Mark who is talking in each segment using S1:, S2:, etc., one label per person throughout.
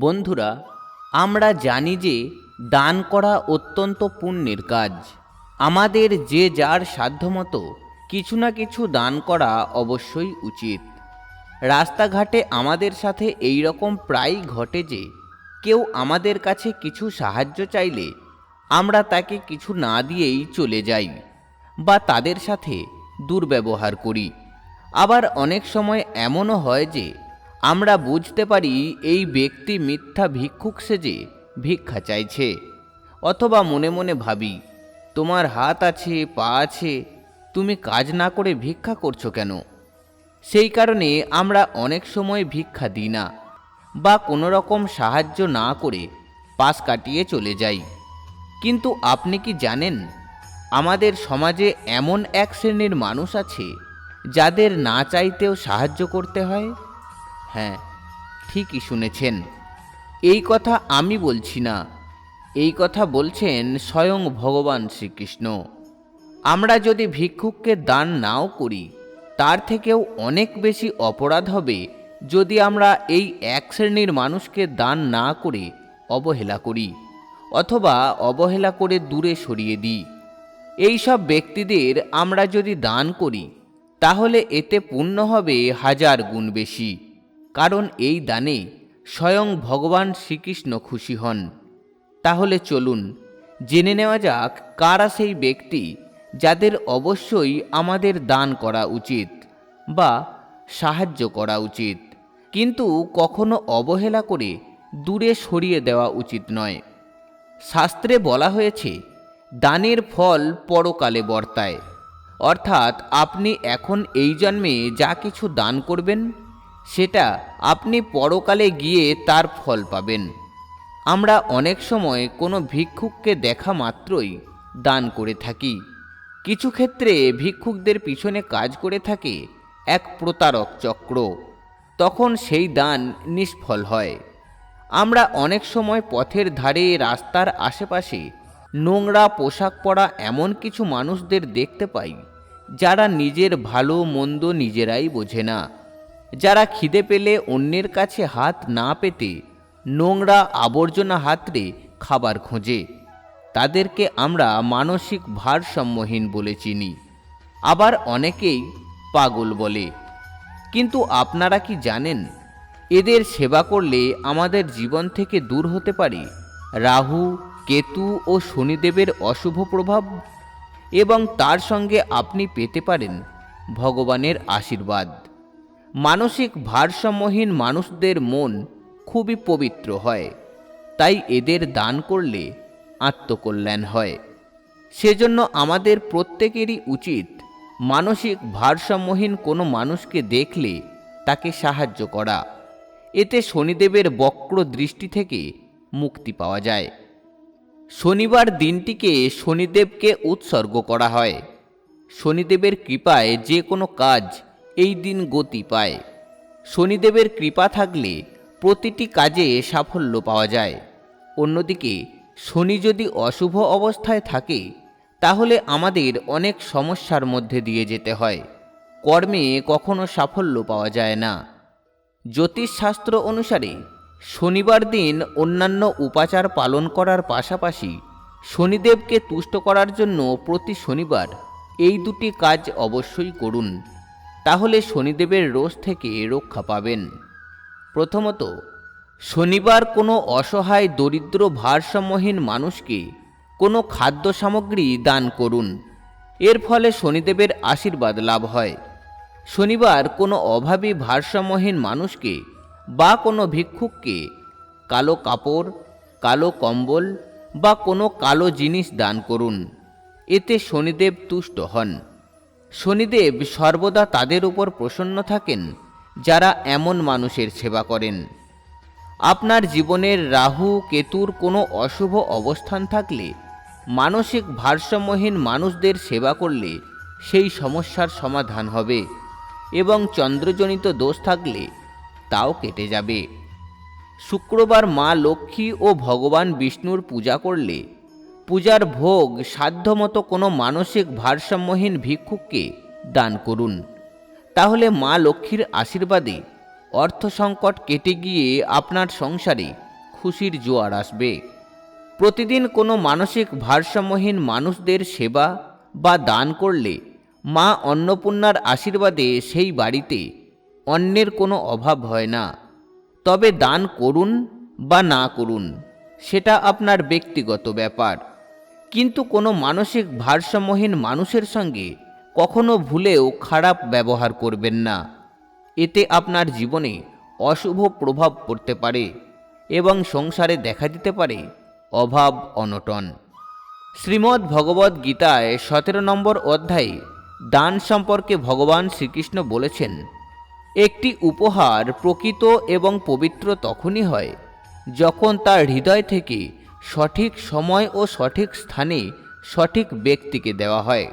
S1: বন্ধুরা, আমরা জানি যে দান করা অত্যন্ত পুণ্যের কাজ। আমাদের যে যার সাধ্যমতো কিছু না কিছু দান করা অবশ্যই উচিত। রাস্তাঘাটে আমাদের সাথে এই রকম প্রায়ই ঘটে যে কেউ আমাদের কাছে কিছু সাহায্য চাইলে আমরা তাকে কিছু না দিয়েই চলে যাই বা তাদের সাথে দুর্ব্যবহার করি। আবার অনেক সময় এমনও হয় যে আমরা বুঝতে পারি এই ব্যক্তি মিথ্যা ভিক্ষুক সেজে ভিক্ষা চাইছে। অথবা মনে মনে ভাবি, তোমার হাত আছে, পা আছে, তুমি কাজ না করে ভিক্ষা করছ কেন? সেই কারণে আমরা অনেক সময় ভিক্ষা দিই না বা কোনো রকম সাহায্য না করে পাশ কাটিয়ে চলে যাই। কিন্তু আপনি কি জানেন, আমাদের সমাজে এমন এক শ্রেণির মানুষ আছে যাদের না চাইতেও সাহায্য করতে হয়? হ্যাঁ ঠিকই শুনেছেন। এই কথা আমি বলছি না। এই কথা বলছেন স্বয়ং ভগবান শ্রীকৃষ্ণ। আমরা যদি ভিক্ষুককে দান নাও করি, তার থেকেও অনেক বেশি অপরাধ হবে যদি আমরা এই এক শ্রেণির মানুষকে দান না করে অবহেলা করি, অথবা অবহেলা করে দূরে সরিয়ে দিই। এই সব ব্যক্তিদের আমরা যদি দান করি, তাহলে এতে পুণ্য হবে হাজার গুণ বেশি। কারণ এই দানে স্বয়ং ভগবান শ্রীকৃষ্ণ খুশি হন। তাহলে চলুন, জেনে নেওয়া যাক কারা সেই ব্যক্তি যাদের অবশ্যই আমাদের দান করা উচিত বা সাহায্য করা উচিত। কিন্তু কখনো অবহেলা করে দূরে সরিয়ে দেওয়া উচিত নয়। শাস্ত্রে বলা হয়েছে, দানের ফল পরকালে বর্তায়। অর্থাৎ আপনি এখন এই জন্মে যা কিছু দান করবেন সেটা আপনি পরকালে গিয়ে তার ফল পাবেন। আমরা অনেক সময় কোনো ভিক্ষুককে দেখা মাত্রই দান করে থাকি। কিছু ক্ষেত্রে ভিক্ষুকদের পিছনে কাজ করে থাকে এক প্রতারক চক্র। তখন সেই দান নিষ্ফল হয়। আমরা অনেক সময় পথের ধারে, রাস্তার আশেপাশে, নোংরা পোশাক পরা এমন কিছু মানুষদের দেখতে পাই, যারা নিজের ভালো মন্দ নিজেরাই বোঝে না। যারা খিদে পেলে অন্যের কাছে হাত না পেতে নোংরা আবর্জনা হাতড়ে খাবার খোঁজে। তাদেরকে আমরা মানসিক ভারসাম্যহীন বলে চিনি। আবার অনেকেই পাগল বলে। কিন্তু আপনারা কি জানেন, এদের সেবা করলে আমাদের জীবন থেকে দূর হতে পারে? রাহু, কেতু ও শনিদেবের অশুভ প্রভাব? এবং তার সঙ্গে আপনি পেতে পারেন ভগবানের আশীর্বাদ। মানসিক ভারসাম্যহীন মানুষদের মন খুবই পবিত্র হয়। তাই এদের দান করলে আত্মকল্যাণ হয়। সেজন্য আমাদের প্রত্যেকেরই উচিত মানসিক ভারসাম্যহীন কোনো মানুষকে দেখলে তাকে সাহায্য করা। এতে শনিদেবের বক্র দৃষ্টি থেকে মুক্তি পাওয়া যায়। শনিবার দিনটিকে শনিদেবকে উৎসর্গ করা হয়। শনিদেবের কৃপায় যে কোনো কাজ এই দিন গতি পায়। শনিদেবের কৃপা থাকলে প্রতিটি কাজে সাফল্য পাওয়া যায়। অন্যদিকে, শনি যদি অশুভ অবস্থায় থাকে, তাহলে আমাদের অনেক সমস্যার মধ্যে দিয়ে যেতে হয়। কর্মে কখনো সাফল্য পাওয়া যায় না। জ্যোতিষশাস্ত্র অনুসারে, শনিবার দিন অন্যান্য উপাচার পালন করার পাশাপাশি শনিদেবকে তুষ্ট করার জন্য প্রতি শনিবার এই দুটি কাজ অবশ্যই করুন। তাহলে শনিদেবের রোষ থেকে রক্ষা পাবেন। প্রথমত, শনিবার কোনো অসহায় দরিদ্র ভারসাম্যহীন মানুষকে কোনো খাদ্য সামগ্রী দান করুন। এর ফলে শনিদেবের আশীর্বাদ লাভ হয়। শনিবার কোনো অভাবী ভারসাম্যহীন মানুষকে বা কোনো ভিক্ষুককে কালো কাপড়, কালো কম্বল বা কোনো কালো জিনিস দান করুন। এতে শনিদেব তুষ্ট হন। শনিদেব সর্বদা তাদের উপর প্রসন্ন থাকেন, যারা এমন মানুষের সেবা করেন। আপনার জীবনের রাহু, কেতুর কোনো অশুভ অবস্থান থাকলে, মানসিক ভারসাম্যহীন মানুষদের সেবা করলে সেই সমস্যার সমাধান হবে এবং চন্দ্রজনিত দোষ থাকলে তাও কেটে যাবে। শুক্রবার মা লক্ষ্মী ও ভগবান বিষ্ণুর পূজা করলে পূজার ভোগ সাধ্যমতো কোনো মানসিক ভারসাম্যহীন ভিক্ষুককে দান করুন। তাহলে মা লক্ষ্মীর আশীর্বাদে অর্থ সংকট কেটে গিয়ে আপনার সংসারে খুশির জোয়ার আসবে। প্রতিদিন কোনো মানসিক ভারসাম্যহীন মানুষদের সেবা বা দান করলে মা অন্নপূর্ণার আশীর্বাদে সেই বাড়িতে অন্যের কোনো অভাব হয় না। তবে দান করুন বা না করুন, সেটা আপনার ব্যক্তিগত ব্যাপার। কিন্তু কোনো মানসিক ভারসাম্যহীন মানুষের সঙ্গে কখনো ভুলেও খারাপ ব্যবহার করবেন না। এতে আপনার জীবনে অশুভ প্রভাব পড়তে পারে এবং সংসারে দেখা দিতে পারে অভাব, অনটন। শ্রীমদ্ ভগবদ্ গীতায় সতেরো নম্বর অধ্যায়ে দান সম্পর্কে ভগবান শ্রীকৃষ্ণ বলেছেন, একটি উপহার প্রকৃত এবং পবিত্র তখনই হয় যখন তার হৃদয় থেকে সঠিক সময় ও সঠিক স্থানে সঠিক ব্যক্তিকে দেওয়া হয়।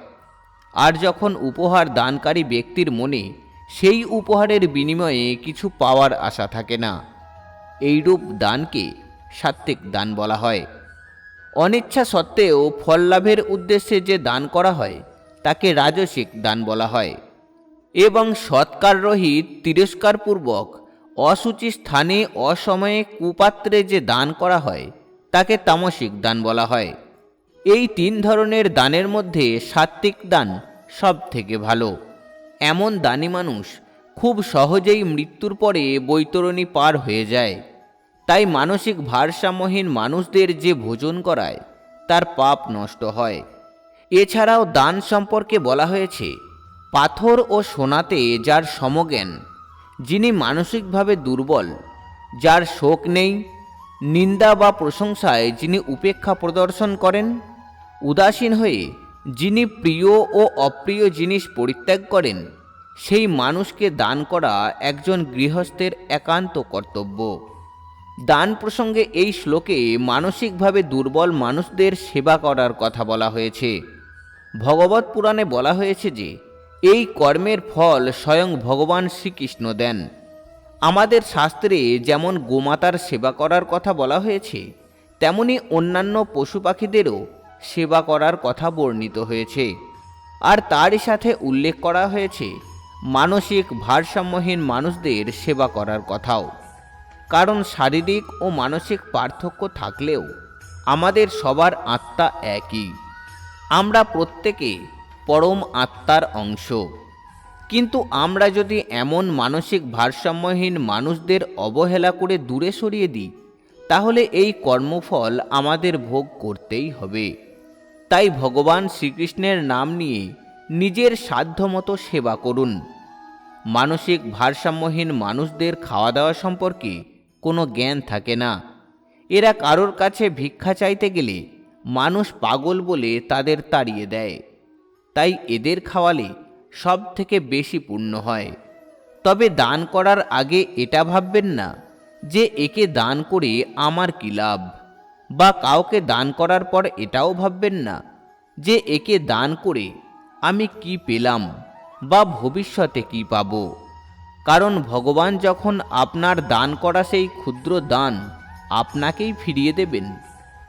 S1: আর যখন উপহার দানকারী ব্যক্তির মনে সেই উপহারের বিনিময়ে কিছু পাওয়ার আশা থাকে না, এইরূপ দানকে সাত্ত্বিক দান বলা হয়। অনিচ্ছা সত্ত্বেও ফল লাভের উদ্দেশ্যে যে দান করা হয়, তাকে রাজসিক দান বলা হয়। এবং সৎকাররহিত তিরস্কারপূর্বক, অসুচি স্থানে অসময়ে কুপাত্রে যে দান করা হয় তাকে তামসিক দান বলা হয়। এই তিন ধরনের দানের মধ্যে সাত্ত্বিক দান সব থেকে ভালো। এমন দানি মানুষ খুব সহজেই মৃত্যুর পরে বৈতরণী পার হয়ে যায়। তাই মানসিক ভারসাম্যহীন মানুষদের যে ভোজন করায়, তার পাপ নষ্ট হয়। এছাড়াও দান সম্পর্কে বলা হয়েছে, পাথর ও সোনাতে যার সমজ্ঞান, যিনি মানসিকভাবে দুর্বল, যার শোক নেই নিন্দা বা প্রশংসায় যিনি উপেক্ষা প্রদর্শন করেন, উদাসীন হয়ে যিনি প্রিয় ও অপ্রিয় জিনিস পরিত্যাগ করেন, সেই মানুষকে দান করা একজন গৃহস্থের একান্ত কর্তব্য। দান প্রসঙ্গে এই শ্লোকে মানসিকভাবে দুর্বল মানুষদের সেবা করার কথা বলা হয়েছে। ভগবত পুরাণে বলা হয়েছে যে, এই কর্মের ফল স্বয়ং ভগবান শ্রীকৃষ্ণ দেন। আমাদের শাস্ত্রে যেমন গোমাতার সেবা করার কথা বলা হয়েছে, তেমনি অন্যান্য পশু পাখিদেরও সেবা করার কথা বর্ণিত হয়েছে। আর তারই সাথে উল্লেখ করা হয়েছে, মানসিক ভারসাম্যহীন মানুষদের সেবা করার কথাও। কারণ শারীরিক ও মানসিক পার্থক্য থাকলেও আমাদের সবার আত্মা একই। আমরা প্রত্যেকে পরম আত্মার অংশ। কিন্তু আমরা যদি এমন মানসিক ভারসাম্যহীন মানুষদের অবহেলা করে দূরে সরিয়ে দিই, তাহলে এই কর্মফল আমাদের ভোগ করতেই হবে। তাই ভগবান শ্রীকৃষ্ণের নাম নিয়ে নিজের সাধ্যমতো সেবা করুন। মানসিক ভারসাম্যহীন মানুষদের খাওয়া দাওয়া সম্পর্কে কোনো জ্ঞান থাকে না। এরা কারোর কাছে ভিক্ষা চাইতে গেলে মানুষ পাগল বলে তাদের তাড়িয়ে দেয়। তাই এদের খাওয়ালে সব থেকে বেশি পুণ্য হয়। তবে দান করার আগে এটা ভাববেন না, যে একে দান করে আমার কী লাভ? বা কাউকে দান করার পর এটাও ভাববেন না, যে একে দান করে আমি কি পেলাম বা ভবিষ্যতে কি পাব। কারণ ভগবান যখন আপনার দান করা সেই ক্ষুদ্র দান আপনাকেই ফিরিয়ে দেবেন,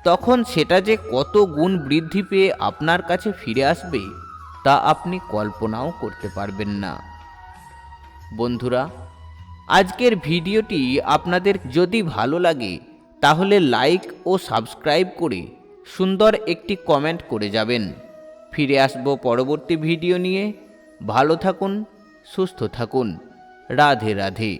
S1: তখন সেটা যে কত গুণ বৃদ্ধি পেয়ে আপনার কাছে ফিরে আসবে তা আপনি কল্পনাও করতে পারবেন না। বন্ধুরা, আজকের ভিডিওটি আপনাদের যদি ভালো লাগে, তাহলে লাইক ও সাবস্ক্রাইব করে সুন্দর একটি কমেন্ট করে যাবেন। ফিরে আসব পরবর্তী ভিডিও নিয়ে। ভালো থাকুন, সুস্থ থাকুন। রাধে রাধে।